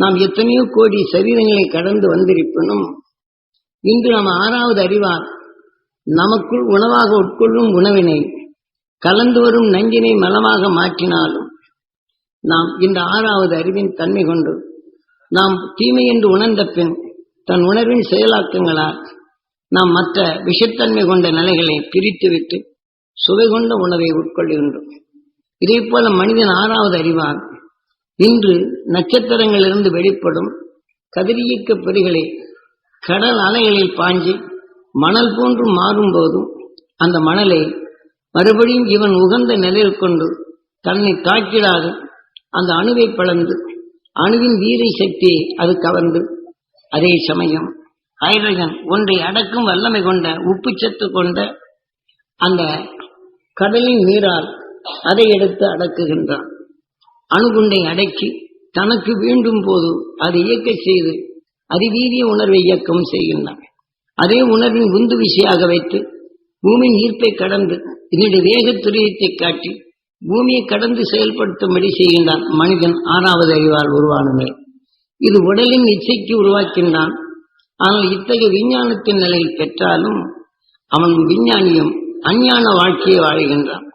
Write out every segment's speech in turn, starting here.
நாம் எத்தனையோ கோடி சரீரங்களை கடந்து வந்திருப்பினும் இன்று நாம் ஆறாவது அறிவார். நமக்குள் உணவாக உட்கொள்ளும் உணவினை கலந்து வரும் நஞ்சினை மலமாக மாற்றினாலும் நாம் இந்த ஆறாவது அறிவின் தன்மை கொண்டு நாம் தீமை என்று உணர்ந்த பின் தன் உணர்வின் செயலாக்கங்களால் நாம் மற்ற விஷத்தன்மை கொண்ட நிலைகளை பிரித்துவிட்டு சுவை கொண்ட உணவை உட்கொள்கின்றோம். இதே போல மனிதன் ஆறாவது அறிவார் இன்று நட்சத்திரங்களிலிருந்து வெளிப்படும் கதிரியக்க பொறிகளை கடல் அலைகளில் பாஞ்சி மணல் போன்று மாறும் போதும் அந்த மணலை மறுபடியும் இவன் உகந்த நிலையில் கொண்டு தன்னை தாக்கிடாது. அந்த அணுவை பிளந்து அணுவின் வீரை சக்தியை அது கவர்ந்து. அதே சமயம் ஹைட்ரஜன் ஒன்றை அடக்கும் வல்லமை கொண்ட உப்பு சத்து கொண்ட அந்த கடலின் நீரால் அதை எடுத்து அடக்குகின்றான். அணுகுண்டை அடக்கி தனக்கு வேண்டும் போது அதை இயக்க செய்து அதிவீரிய உணர்வை இயக்கம் செய்கின்றான். அதே உணர்வின் உந்து விசையாக வைத்து பூமியின் ஈர்ப்பை கடந்து இதனுடைய வேக துரியத்தை காட்டி பூமியை கடந்து செயல்படுத்தும்படி செய்கின்றான் மனிதன் ஆறாவது அறிவால் உருவானது இது உடலின் இச்சைக்கு உருவாக்கின்றான். ஆனால் இத்தகைய விஞ்ஞானத்தின் நிலையில் பெற்றாலும் அவன் விஞ்ஞானியும் அஞ்ஞான வாழ்க்கையை வாழ்கின்றான்.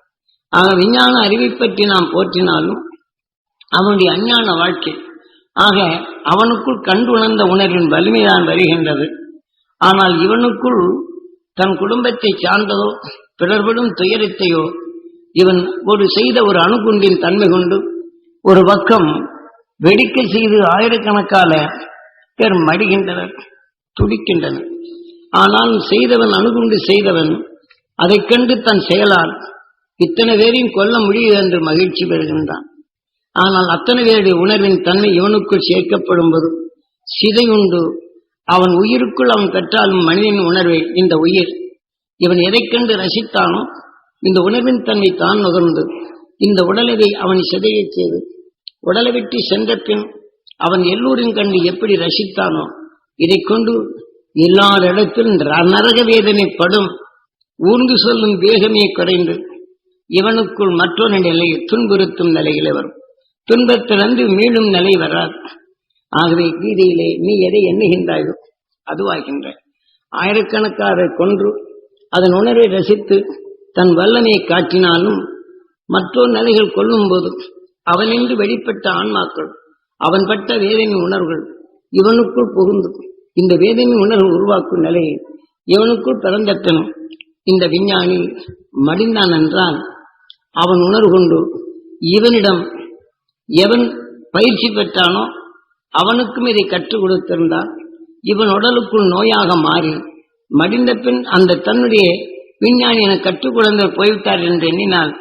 ஆக விஞ்ஞான அறிவை பற்றி நாம் போற்றினாலும் அவனுடைய அஞ்ஞான வாழ்க்கை. ஆக அவனுக்குள் கண்டு உணர்ந்த உணர்வின் வலிமைதான் வருகின்றது. ஆனால் இவனுக்குள் தன் குடும்பத்தை சார்ந்ததோ பிறர்படும் துயரத்தையோ இவன் ஒரு செய்த ஒரு அணுகுண்டின் தன்மை கொண்டு ஒரு பக்கம் வெடிக்க செய்து ஆயிரக்கணக்கால பேர் மடிகின்றனர் துடிக்கின்றனர். ஆனால் செய்தவன் அணுகுண்டு செய்தவன் அதைக் கண்டு தன் செயலால் இத்தனை பேரையும் கொல்ல முடியும் என்று மகிழ்ச்சி பெறுகின்றான். ஆனால் அத்தனை பேருடைய உணர்வின் தன்மை இவனுக்குள் சேர்க்கப்படும் போது சிதையுண்டு. அவன் உயிருக்குள் அவன் பெற்றாலும் மனிதனின் உணர்வை இந்த உயிர். இவன் எதை கண்டு ரசித்தானோ இந்த உணர்வின் தன்மை தான் நுகர்ந்து. இந்த உடலவை அவன் சிதையச் செய்து. உடலை விட்டு சென்ற பின் அவன் எல்லோரும் கண்டு எப்படி ரசித்தானோ இதை கொண்டு எல்லாரிடத்திலும் ர- நரக வேதனை படும். ஊர்ந்து சொல்லும் வேகமே குறைந்து. இவனுக்குள் மற்றொரு நிலையை துன்புறுத்தும் நிலையிலே வரும். துன்பத்திலிருந்து மீளும் நிலை வராது. ஆகவே கீதையிலே நீ எதை எண்ணுகின்றாயோ அதுவாகின்ற. ஆயிரக்கணக்காரை கொன்று அதன் உணர்வை ரசித்து தன் வல்லமையை காட்டினாலும் மற்றொரு நிலைகள் கொள்ளும் போது அவனின்று வெளிப்பட்ட ஆன்மாக்கள் அவன் பட்ட வேதனை உணர்வுகள் இவனுக்குள் புகுந்து இந்த வேதனை உணர்வு உருவாக்கும் நிலையை இவனுக்குள் பிறந்த இந்த விஞ்ஞானி மடிந்தான் என்றால் அவன் உணர்வு கொண்டு இவனிடம் எவன் பயிற்சி பெற்றானோ அவனுக்கும் இதை கற்றுக் கொடுத்திருந்தால் இவன் உடலுக்குள் நோயாக மாறி மடிந்த பின் அந்த தன்னுடைய விஞ்ஞானி என கற்றுக் குழந்தை போய்விட்டார் என்று எண்ணினால்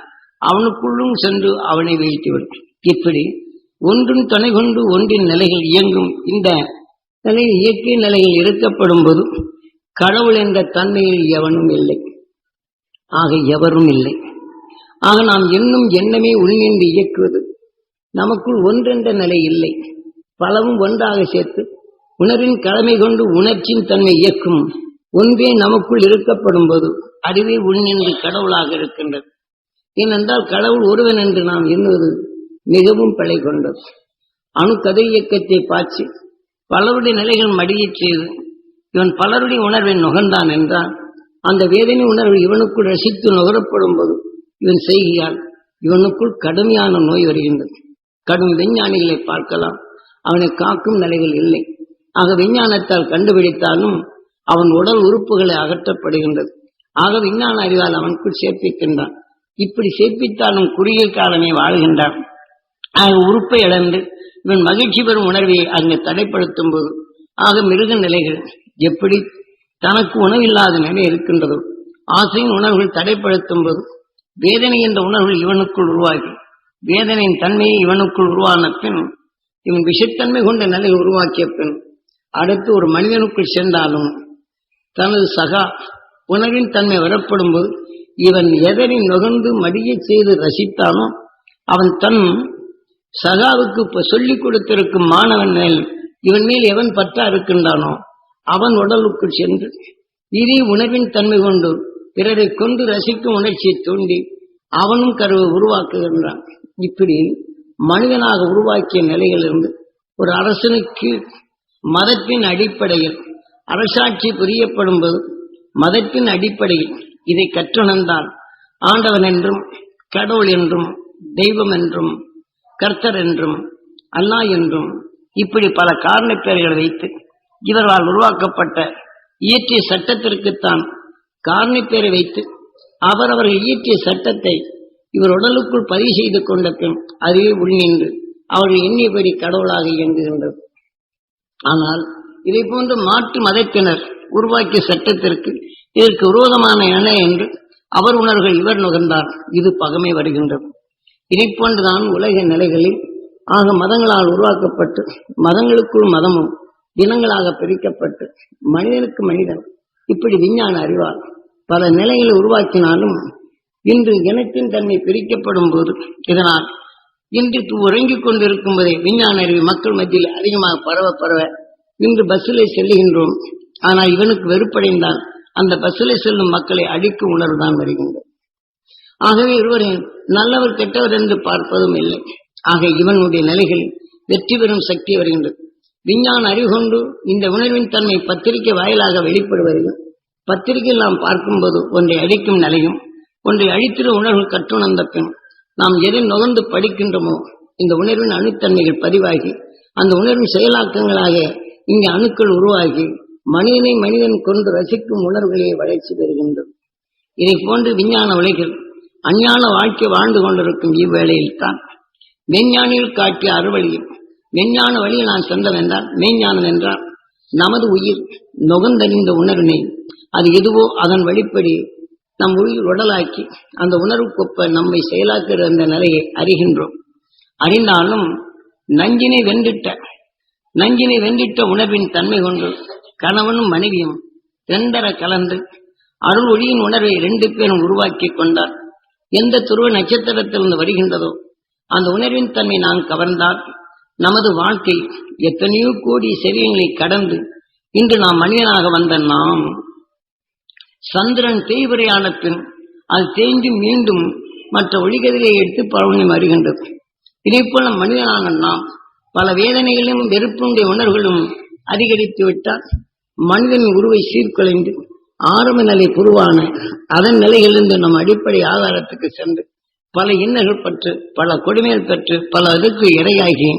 அவனுக்குள்ளும் சென்று அவனை வீழ்த்திவிடும். இப்படி ஒன்றும் துணை கொண்டு ஒன்றின் நிலைகள் இயங்கும். இந்த நிலையில் இயற்கை நிலையில் இருக்கப்படும் போது கடவுள் என்ற தன்மையில் எவனும் இல்லை. ஆக எவரும் இல்லை. ஆக நாம் இன்னும் எண்ணமே உள்நின்று இயக்குவது நமக்குள் ஒன்றென்ற நிலை இல்லை. பலவும் ஒன்றாக சேர்த்து உணர்வின் கடமை கொண்டு உணர்ச்சியின் தன்மை இயக்கும். ஒன்றே நமக்குள் இருக்கப்படும் போது அதுவே உள்நின்று கடவுளாக இருக்கின்றது. ஏனென்றால் கடவுள் ஒருவன் என்று நாம் எண்ணுவது மிகவும் பிழை கொண்டது. அணு கதை இயக்கத்தை பாய்ச்சி பலருடைய நிலைகள் மடியச் செய்து இவன் பலருடைய உணர்வை நுகர்ந்தான் என்றால் அந்த வேதனை உணர்வு இவனுக்குள் ரசித்து நுகரப்படும் போது இவன் செய்கிறான் இவனுக்குள் கடுமையான நோய் வருகின்றது. கடும் விஞ்ஞானிகளை பார்க்கலாம். அவனை காக்கும் நிலைகள் இல்லை. ஆக விஞ்ஞானத்தால் கண்டுபிடித்தாலும் அவன் உடல் உறுப்புகளை அகற்றப்படுகின்றது. ஆக விஞ்ஞான அறிவால் அவனுக்குள் சேர்ப்பிக்கின்றான் இப்படி சேர்ப்பித்தாலும் குறுகிய காலமே வாழ்கின்றான். ஆக உறுப்பை இழந்து இவன் மகிழ்ச்சி பெறும் உணர்வை அங்கு தடைப்படுத்தும் போது ஆக மிருக நிலைகள் எப்படி தனக்கு உணவில்லாத நிலை இருக்கின்றதோ ஆசையின் உணர்வுகள் தடைப்படுத்தும் போது வேதனை என்ற உணர்வுகள் இவனுக்குள் உருவாகி வேதனையின் தன்மையை இவனுக்குள் உருவான பின் இவன் விஷத்தன்மை கொண்ட நிலையை உருவாக்கிய பின் அடுத்து ஒரு மனிதனுக்குள் சென்றாலும் தனது சகா உணவின் தன்மை வரப்படும் போது இவன் எதனை நுகர்ந்து மடியச் செய்து ரசித்தானோ அவன் தன் சகாவுக்கு சொல்லிக் கொடுத்திருக்கும் மாணவன் மேல் இவன் மேல் எவன் பற்றா இருக்கின்றானோ அவன் உடலுக்குள் சென்று இதே உணவின் தன்மை கொண்டு பிறரை கொண்டு ரசிக்கும் உணர்ச்சியை தூண்டி அவனும் கருவை உருவாக்குகின்றான். இப்படி மனிதனாக உருவாக்கிய நிலையிலிருந்து ஒரு அரசனுக்கு மதத்தின் அடிப்படையில் அரசாட்சி புரியப்படும் போது மதத்தின் அடிப்படையில் இதை கற்றுணர்ந்தால் ஆண்டவன் என்றும் கடவுள் என்றும் தெய்வம் என்றும் கர்த்தர் என்றும் அல்லாஹ் என்றும் இப்படி பல காரண பெயர்களை வைத்து இவர்களால் உருவாக்கப்பட்ட இயற்றிய சட்டத்திற்குத்தான் காரண பெயரை வைத்து அவரவர்கள் இயற்றிய சட்டத்தை இவர் உடலுக்குள் பதிவு செய்து கொண்ட பின் அதுவே உள்நின்று அவர்கள் எண்ணியபடி கடவுளாக இயங்குகின்றது. ஆனால் இதை போன்ற மாற்று மதத்தினர் உருவாக்கிய சட்டத்திற்கு இதற்கு விரோதமான என என்று அவர் உணர்கள் இவர் நுகர்ந்தார். இது பகமை வருகின்றது. இதை போன்றுதான் உலக நிலைகளில் ஆக மதங்களால் உருவாக்கப்பட்டு மதங்களுக்குள் மதமும் தினங்களாக பிரிக்கப்பட்டு மனிதனுக்கு மனிதன். இப்படி விஞ்ஞான அறிவால் பல நிலைகளை உருவாக்கினாலும் இன்று இனத்தின் தன்மை பிரிக்கப்படும் போது இதனால் இன்றைக்கு உறங்கிக் கொண்டிருக்கும் போதே விஞ்ஞான அறிவு மக்கள் மத்தியில் அதிகமாக பரவ பரவ இன்று பஸ்ஸிலே செல்லுகின்றோம். ஆனால் இவனுக்கு வெறுப்படைந்தால் அந்த பஸ்ஸிலே செல்லும் மக்களை அழிக்கும் உணர்வு தான் வருகின்றது. ஆகவே இருவரையும் நல்லவர் கெட்டவர் என்று பார்ப்பதும் இல்லை. ஆக இவனுடைய நிலைகளில் வெற்றி பெறும் சக்தி வருகின்றது. விஞ்ஞான அறிவு கொண்டு இந்த உணர்வின் தன்மை பத்திரிகை வாயிலாக வெளிப்படுவதையும் பத்திரிகையில் நாம் பார்க்கும்போது ஒன்றை அழிக்கும் நிலையும் ஒன்றை அழித்திட உணர்வு கற்றுணர்ந்த பெண். நாம் எதை நுகர்ந்து படிக்கின்றோமோ இந்த உணர்வின் அணுத்தன்மைகள் பதிவாகி அந்த உணர்வின் செயலாக்கங்களாக இங்கே அணுக்கள் உருவாகி மனிதனை மனிதன் கொண்டு ரசிக்கும் உணர்வுகளே வளர்ச்சி பெறுகின்றது இதை போன்று விஞ்ஞான உலகில் அஞ்ஞான வாழ்க்கை வாழ்ந்து கொண்டிருக்கும் இவ்வேளையில் தான் மெஞ்ஞானியில் காட்டிய அறுவழியும் மெஞ்ஞான வழியில் நான் சென்றவென்றால் மெய்ஞானம் என்றால் நமது உயிர் நுகர்ந்தறிந்த உணர்வினை அது எதுவோ அதன் வழிப்படி நம் உயிர் உடலாக்கி அந்த உணர்வுக்கொப்ப நம்மை செயலாக்குகிற அந்த நிலையை அறிகின்றோம். அறிந்தாலும் நஞ்சினை வென்றிட்ட நஞ்சினை வென்றிட்ட உணர்வின் தன்மை கொண்டு கணவனும் மனைவியும் இரண்டர கலந்து அருள் ஒளியின் உணர்வை ரெண்டு பேரும் உருவாக்கி கொண்டார். எந்த துருவ நட்சத்திரத்திலிருந்து வருகின்றதோ அந்த உணர்வின் தன்மை நாம் கவர்ந்தால் நமது வாழ்க்கை எத்தனையோ கோடி செவியங்களை கடந்து இன்று நாம் மனிதனாக வந்த நாம் சந்திரன் தேய்வரையான பின் அது தேய்ந்து மீண்டும் மற்ற ஒளிகதிரை எடுத்து பலனை வருகின்றது இதே போல மனிதனான நாம் பல வேதனைகளும் வெறுப்புடைய உணர்வுகளும் அதிகரித்து விட்டால் மனிதனின் உருவை சீர்குலைந்து ஆரம்ப நிலை உருவான அதன் நிலையிலிருந்து நம் அடிப்படை ஆதாரத்துக்கு சென்று பல இன்னல்கள் பற்று பல கொடுமைகள் பெற்று பல அதுக்கு இரையாகி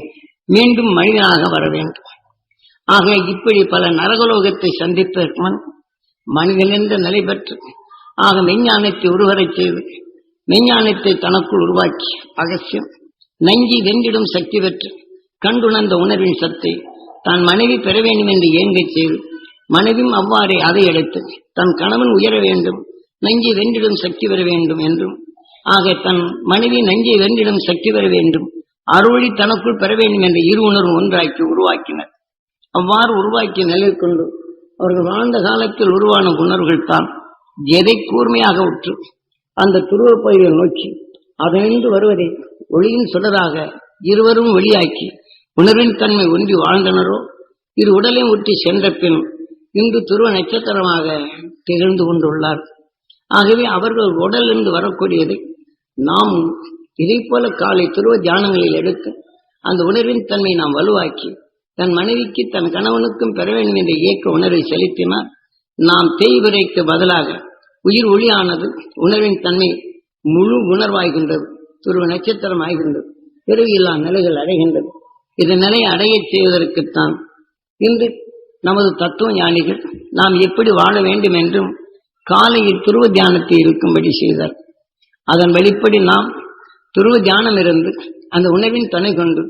மீண்டும் மனிதனாக வர வேண்டும். ஆக இப்படி பல நரகலோகத்தை சந்திப்பதற்கு முன் மனிதன் என்ற நிலை பெற்று ஆக மெஞ்ஞானத்தை ஒருவரை செய்து மெஞ்ஞானத்தை தனக்குள் உருவாக்கி அகசியம் நஞ்சி வென்றிடும் சக்தி பெற்று கண்டுணர்ந்த உணர்வின் சத்தை தான் மனைவி பெற வேண்டும் என்று ஏங்கச் செய்து மனைவியும் அவ்வாறே அதை எடுத்து தன் கணவன் உயர வேண்டும் நஞ்சி வென்றிடும் சக்தி பெற வேண்டும் என்றும் ஆக தன் மனைவி நஞ்சை வென்றிடும் சக்தி பெற வேண்டும் அறுவழி தனக்குள் பெற வேண்டும் என்ற இரு உணர்வு ஒன்றாக்கி உருவாக்கினர். அவ்வாறு உருவாக்கி நிலை கொண்டு அவர்கள் வாழ்ந்த காலத்தில் உருவான உணர்வுகள் தான். எதை கூர்மையாக உற்று அந்த துருவ பயிரை நோக்கி அதனின்று வருவதை ஒளியின் சுடராக இருவரும் வெளியாக்கி உணர்வின் தன்மை ஒன்றி வாழ்ந்தனரோ? இரு உடலையும் ஒட்டி சென்ற பின் இன்று துருவ நட்சத்திரமாக திகழ்ந்து கொண்டுள்ளார். ஆகவே அவர்கள் உடலிருந்து வரக்கூடியதை நாம் இதை போல காலை துருவ தியானங்களில் எடுத்து அந்த உணர்வின் தன்மை நாம் வலுவாக்கி தன் மனைவிக்கு தன் கணவனுக்கும் பெற வேண்டும் என்ற இயக்க உணர்வை செலுத்தினால் நாம் தேய்விரைக்கு பதிலாக உயிர் ஒளியானது உணர்வின் தன்மை முழு உணர்வாகின்றது துருவ நட்சத்திரம் ஆகின்றது பிறவியில்லா நிலைகள் அடைகின்றது. இந்த நிலையை அடையச் செய்வதற்குத்தான் இன்று நமது தத்துவ ஞானிகள் நாம் எப்படி வாழ வேண்டும் என்றும் காலையில் துருவ தியானத்தை இருக்கும்படி செய்தார். அதன் வெளிப்படி நாம் துருவ தியானம் இருந்து அந்த உணவின் துணை கொண்டு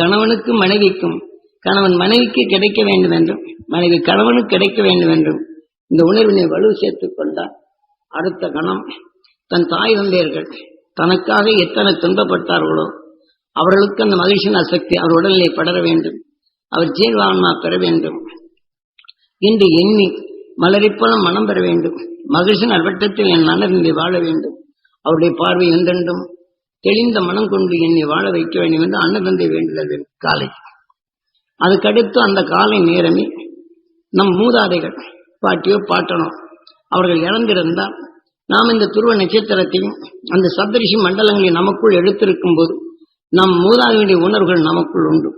கணவனுக்கும் மனைவிக்கும் கணவன் மனைவிக்கு கிடைக்க வேண்டும் என்றும் மனைவி கணவனுக்கு கிடைக்க வேண்டும் என்றும் இந்த உணர்வினை வலு சேர்த்துக் கொண்டார் அடுத்த கணம் தன் தாய் தந்தையர்கள் தனக்காக எத்தனை துன்பப்பட்டார்களோ அவர்களுக்கு அந்த மகிழ்ச்சியின் அசக்தி அவர் உடல்நிலை படர வேண்டும் அவர் ஜீவான்மா பெற வேண்டும். என்று எண்ணி மலரைப்போல மனம் பெற வேண்டும். மகிழ்ச்சியின் அல்வட்டத்தில் என் மனதில் வாழ வேண்டும். அவருடைய பார்வை எந்தெண்டும் தெளிந்த மனம் கொண்டு என்னை வாழ வைக்க வேண்டும் என்று அன்னதந்தை வேண்டுதல் காலை. அதுக்கடுத்து அந்த காலை நேரமே நம் மூதாதைகள் பாட்டியோ பாட்டனோ அவர்கள் இறந்திருந்தால் நாம் இந்த துருவ நட்சத்திரத்தையும் அந்த சப்தரிஷி மண்டலங்களை நமக்குள் எடுத்திருக்கும் போது நம் மூதாதையுடைய உணர்வுகள் நமக்குள் உண்டு.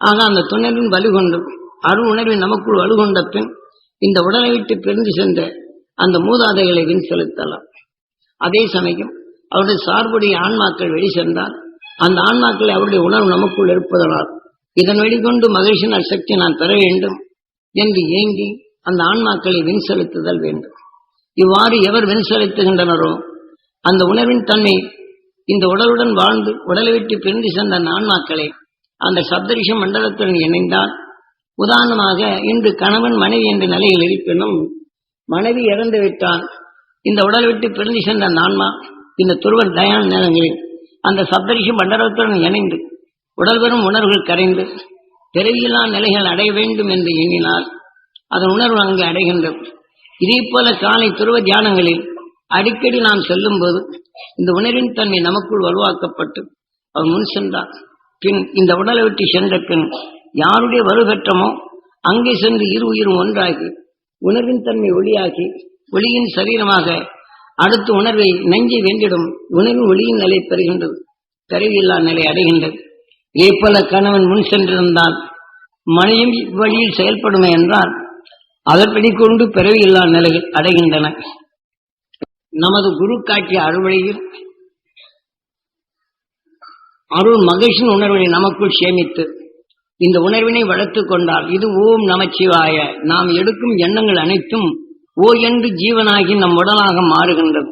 ஆக அந்த துணரின் வலுகொண்டு அருள் உணர்வின் நமக்குள் வலுகொண்ட பின் இந்த உடலை விட்டு பிரிந்து சென்ற அந்த மூதாதைகளை வின் செலுத்தலாம். அதே சமயம் அவருடைய சார்புடைய ஆன்மாக்கள் வெளி சென்றால் அந்த ஆன்மாக்களை அவருடைய உணர்வு நமக்குள் இருப்பதனால் இதன் வெளிக்கொண்டு மகிழ்ச்சியின் சக்தி நான் பெற வேண்டும் என்று ஏங்கி அந்த ஆன்மாக்களை வின் செலுத்துதல் வேண்டும். இவ்வாறு எவர் வின் செலுத்துகின்றனரோ அந்த உணர்வின் தன்மை இந்த உடலுடன் வாழ்ந்து உடலை விட்டு பிரிந்து சென்ற அந்த ஆன்மாக்களை அந்த சப்தரிஷ மண்டலத்துடன் இணைந்தால் உதாரணமாக இன்று கணவன் மனைவி என்ற நிலையில் இருப்பினும் மனைவி இறந்து விட்டால் இந்த உடலை விட்டு பிரிந்து சென்ற அந்த ஆன்மா இந்த துருவர் தயான நிலங்களில் அந்த சப்தரிஷ மண்டலத்துடன் இணைந்து உடல்வரும் உணர்வுகள் கரைந்து பிறவியில்லா நிலைகள் அடைய வேண்டும் என்று எண்ணினால் அதன் உணர்வு அங்கு அடைகின்றது. இதே போல காலை துருவ தியானங்களில் அடிக்கடி நாம் செல்லும் போது இந்த உணர்வின் தன்மை நமக்குள் வலுவாக்கப்பட்டு அவர் முன் சென்றார் பின் இந்த உடலை விட்டு சென்ற பின் யாருடைய வலுபெற்றமோ அங்கே சென்று இரு உயிரும் ஒன்றாகி உணர்வின் தன்மை ஒளியாகி ஒளியின் சரீரமாக அடுத்த உணர்வை நெஞ்சை வென்றிடும் உணர்வு ஒளியின் நிலை பெறுகின்றது. கருவியில்லா நிலை அடைகின்றது. இதே கணவன் முன் சென்றிருந்தான். மனையும் இவ்வழியில் செயல்படுமே என்றால் அதன்படி கொண்டு பிறவியில்லா நிலைகள் அடைகின்றன. நமது குரு காட்டிய அறுவடையில் அருள் மகிழ்ச்சியின் உணர்வினை நமக்குள் சேமித்து இந்த உணர்வினை வளர்த்துக் கொண்டால் இது ஓம் நமச்சிவாய. நாம் எடுக்கும் எண்ணங்கள் அனைத்தும் ஓ என்று ஜீவனாகி நம் உடலாக மாறுகின்றது.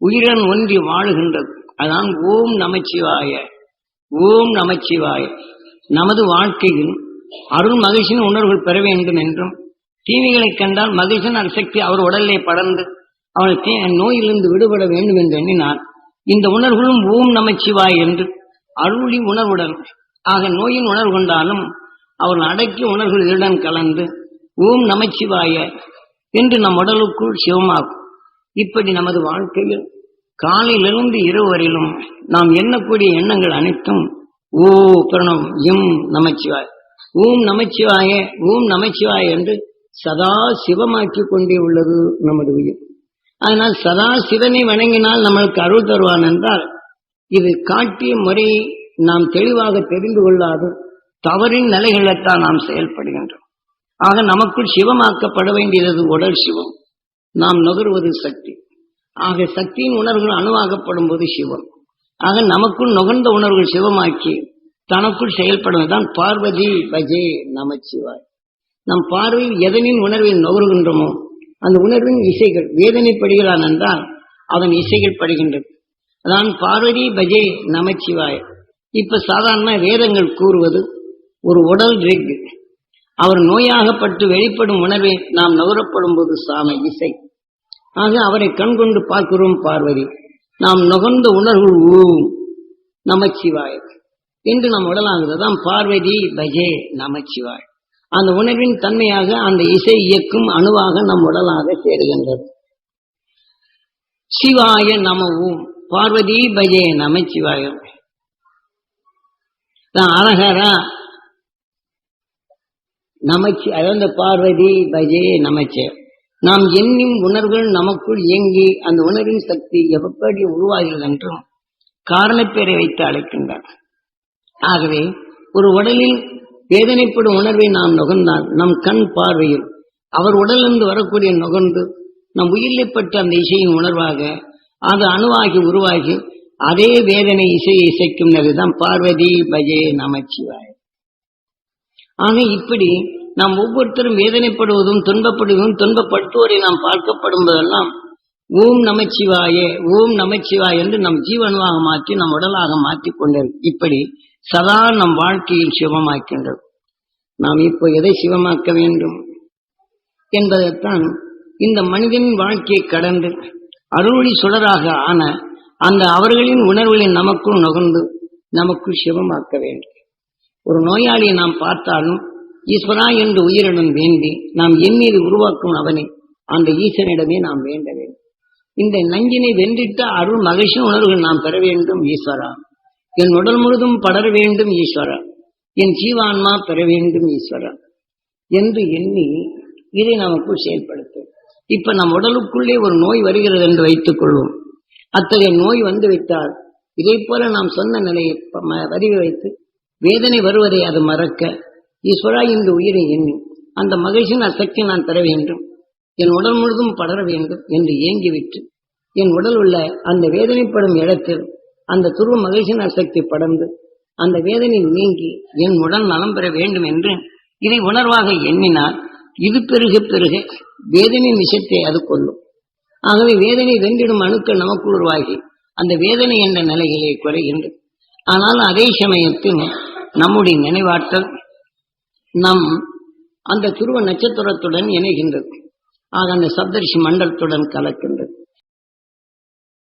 உயிரன் ஒன்றி வாழுகின்றது. அதான் ஓம் நமச்சிவாய. ஓம் நமச்சிவாய. நமது வாழ்க்கையில் அருள் மகிழ்ச்சியின் உணர்வுகள் பெற வேண்டும் என்றும் தீமைகளை கண்டால் மகிழ்ச்சியின் சக்தி அவர் உடலிலே படர்ந்து அவனுக்கு நோயிலிருந்து விடுபட வேண்டும் என்று எண்ணினார் இந்த உணர்வுகளும் ஓம் நமச்சிவாய் என்று அருளி உணர்வுடன் ஆக நோயின் உணர்வு கொண்டாலும் அவர் அடக்கிய உணர்வுகள் இதனுடன் கலந்து ஓம் நமச்சிவாய என்று நம் உடலுக்குள் சிவமாகும். இப்படி நமது வாழ்க்கையில் காலையிலிருந்து இரவு வரையிலும் நாம் எண்ணக்கூடிய எண்ணங்கள் அனைத்தும் ஓ பிரணம் இம் நமச்சிவாய். ஊம் நமச்சிவாய ஊம் நமச்சிவாய் என்று சதா சிவமாக்கி கொண்டே உள்ளது நமது உயிர். அதனால் சதா சிவனை வணங்கினால் நம்மளுக்கு அருள் தருவான் என்றால் இது காட்டிய முறையை நாம் தெளிவாக தெரிந்து கொள்ளாது தவறின் நிலைகளைத்தான் நாம் செயல்படுகின்றோம். ஆக நமக்குள் சிவமாக்கப்பட வேண்டியது உடல் சிவம். நாம் நுகர்வது சக்தி. ஆக சக்தியின் உணர்வுகள் அணுவாகப்படும் போது சிவம். ஆக நமக்குள் நுகர்ந்த உணர்வுகள் சிவமாக்கி தனக்குள் செயல்படுவதுதான் பார்வதி பஜே நமச்சிவாய். நம் பார்வையில் எதனின் உணர்வை நுகர்கின்றோமோ அந்த உணர்வின் இசைகள் வேதனைப்படுகிறான் என்றால் அதன் இசைகள் படுகின்றது அதான் பார்வதி பஜே நமச்சிவாய். இப்ப சாதாரண வேதங்கள் கூறுவது ஒரு உடல் ரிக். அவர் நோயாகப்பட்டு வெளிப்படும் உணர்வை நாம் நுகரப்படும் போது சாம இசை. ஆக அவரை கண்கொண்டு பார்க்கிறோம் பார்வதி. நாம் நுகர்ந்த உணர்வு ஊம். நமச்சிவாய். என்று நம் உடலாகுது பார்வதி பஜே நமச்சிவாய். அந்த உணர்வின் தன்மையாக அந்த இசை இயக்கும் அணுவாக நம் உடலாக சேருகின்றது. சிவாய நம பார்வதி பஜே நமச்சிவாயம். அழகரா நமச்சி அதாவது பார்வதி பஜே நமச்சே. நாம் எண்ணும் உணர்வுகள் நமக்குள் இயங்கி அந்த உணர்வின் சக்தி எப்படி உருவாகிறது என்றும் காரணப்பேரை வைத்து அழைக்கின்றார். ஆகவே ஒரு உடலில் வேதனைப்படும் உணர்வை நாம் நுகர்ந்தால் நம் கண் பார்வையில் அவர் உடலிருந்து வரக்கூடிய நுகர்ந்து நம் உயிரிழப்பட்ட அந்த இசையின் உணர்வாக அது அணுவாகி உருவாகி அதே வேதனை இசையை இசைக்கும் நிலைதான் பார்வதி பஜே நமச்சிவாய் ஆக இப்படி நாம் ஒவ்வொருத்தரும் வேதனைப்படுவதும் துன்பப்படுவதும் துன்பப்படுத்துவோரை நாம் பார்க்கப்படும் போதெல்லாம் ஓம் நமச்சிவாயே ஓம் நமச்சிவாய் என்று நம் ஜீவனமாக மாற்றி நம் உடலாக மாற்றி கொண்டது. இப்படி சதா நம் வாழ்க்கையில் சிவமாக்கின்றது. நாம் இப்போ எதை சிவமாக்க வேண்டும் என்பதைத்தான் இந்த மனிதனின் வாழ்க்கையை கடந்து அருளி சுடராக ஆன அந்த அவர்களின் உணர்வுகளை நமக்குள் நுகர்ந்து நமக்குள் சிவமாக்க வேண்டும். ஒரு நோயாளியை நாம் பார்த்தாலும் ஈஸ்வரா என்று உயிரிடம் வேண்டி நாம் எண்ணீர் உருவாக்கும் அவனை அந்த ஈசனிடமே நாம் வேண்ட வேண்டும். இந்த நஞ்சினை வென்றிட்ட அருள் மகிழ்ச்சி உணர்வுகள் நாம் பெற வேண்டும் ஈஸ்வரா. என் உடல் முழுதும் படர வேண்டும் ஈஸ்வரா. என் ஜீவான்மா பெற வேண்டும் ஈஸ்வரா. என்று எண்ணி இதை நமக்குள் செயல்படுத்தும். இப்ப நம் உடலுக்குள்ளே ஒரு நோய் வருகிறது என்று வைத்துக் கொள்வோம். அத்தகைய நோய் வந்து விட்டால் இதை போல நாம் சொன்ன நிலையை ப- வைத்து வேதனை வருவதை அது மறக்க ஈஸ்வரா இந்த உயிரை எண்ணி அந்த மகிழ்ச்சியின் அசக்தி நான் பெற வேண்டும். என் உடல் முழுதும் படர வேண்டும் என்று ஏங்கிவிட்டு என் உடல் உள்ள அந்த வேதனைப்படும் இடத்தில் அந்த துருவ மகிழ்ச்சியின் அசக்தி படர்ந்து அந்த வேதனை நீங்கி என் உடல் நலம் பெற வேண்டும் என்று இதை உணர்வாக எண்ணினால் இது பெருக பெருக வேதனை விஷத்தை அது கொள்ளும். ஆகவே வேதனை வென்றிடும் அணுக்கள் நமக்கு உருவாகி அந்த வேதனை என்ற நிலைகளை குறைகின்றது. ஆனால் அதே சமயத்தில் நம்முடைய நினைவாற்றல் நம் அந்த துருவ நட்சத்திரத்துடன் இணைகின்றது. ஆக அந்த சப்தரிஷி மண்டலத்துடன் கலக்கின்றது.